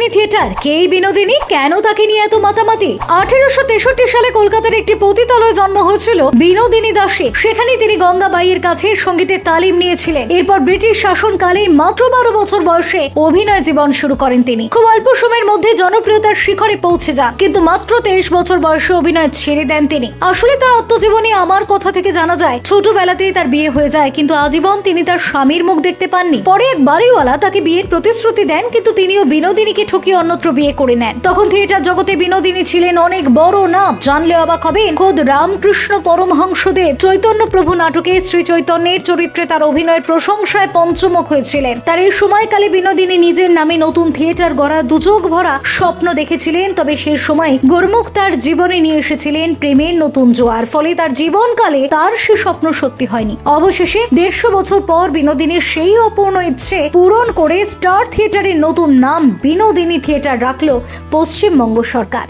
Binodini theatre কে এই বিনোদিনী, কেন তাকে নিয়ে এত মাতামাতি? আঠেরোশো তেষট্টি সালে কলকাতার একটি পতিতালয়ে জন্ম হয়েছিল বিনোদিনী দাসে। সেখানে তিনি গঙ্গাবাইয়ের কাছে সঙ্গীতের তালিম নিয়েছিলেন। এরপর ব্রিটিশ শাসনকালে মাত্র বারো বছর বয়সে অভিনয় জীবন শুরু করেন তিনি। খুব অল্প সময়ের মধ্যে জনপ্রিয়তার শিখরে পৌঁছে যান, কিন্তু মাত্র তেইশ বছর বয়সে অভিনয় ছেড়ে দেন তিনি। আসলে তার আত্মজীবনী আমার কথা থেকে জানা যায়, ছোটবেলাতেই তার বিয়ে হয়ে যায়, কিন্তু আজীবন তিনি তার স্বামীর মুখ দেখতে পাননি। পরে এক বাড়িওয়ালা তাকে বিয়ের প্রতিশ্রুতি দেন, কিন্তু তিনিও বিনোদিনীকে ঠকিয়ে অন্যত্র বিয়ে করে নেন। তখন থিয়েটার জগতে বিনোদিনী ছিলেন অনেক বড় নাম। জানলে অবাক হবেন, খোদ রামকৃষ্ণ পরমহংসদেব চৈতন্য প্রভু নাটকে শ্রী চৈতন্যের চরিত্রে তার অভিনয়ের প্রশংসায় পঞ্চমুখ হয়েছিলেন। তার এই সময়কালে বিনোদিনী নিজের নামে নতুন থিয়েটার গড়া দুচোখ ভরা স্বপ্ন দেখেছিলেন, তবে সে সময় গোরমুখ তার জীবনে নিয়ে এসেছিলেন প্রেমের নতুন জোয়ার। ফলে তার জীবনকালে তার সে স্বপ্ন সত্যি হয়নি। অবশেষে দেড়শো বছর পর বিনোদিনীর সেই অপূর্ণ ইচ্ছে পূরণ করে স্টার থিয়েটারের নতুন নাম বিনোদিনী থিয়েটার রাখল পশ্চিমবঙ্গ সরকার।